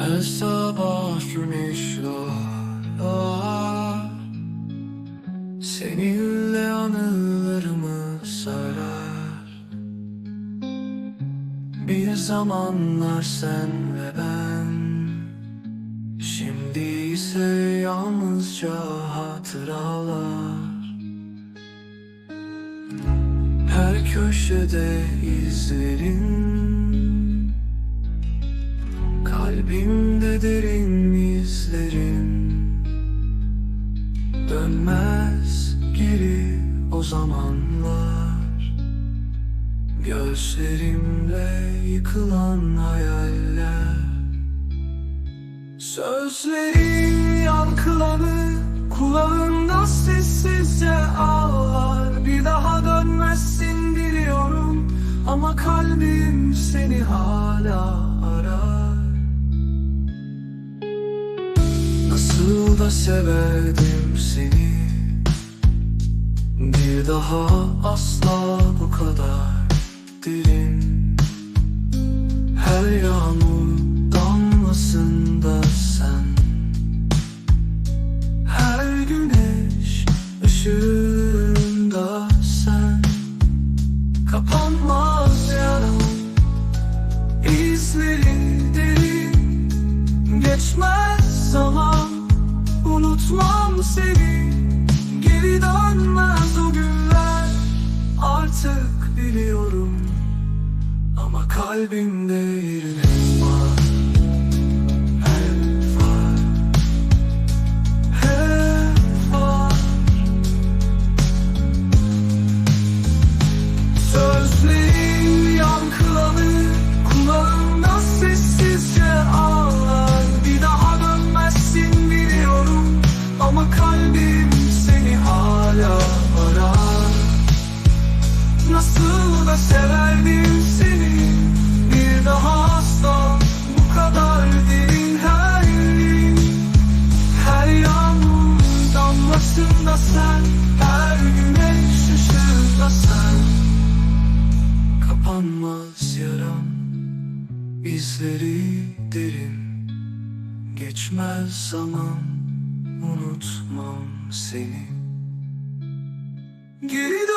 Her sabah güneş Seninle anılarımı sarar. Bir zamanlar sen ve ben. Şimdi ise yalnızca hatıralar. Her köşede izlerin Dönmez geri o zamanlar. Gözlerimle yıkılan hayaller. Sözlerin yankılanır Kulağımda sessizce ağlar. Bir daha dönmezsin biliyorum Ama kalbim seni hala severdim seni. Bir daha asla bu kadar derin. Her yağmur Unutmam seni. Geri dönmez o günler. Artık biliyorum. Ama kalbimde yerin da severdim seni? Bir daha asla bu kadar derin her yerin Her yağmur damlasında sen Her güneş ışığında sen. Kapanmaz yaram izleri derin. Geçmez zaman unutmam seni. Geri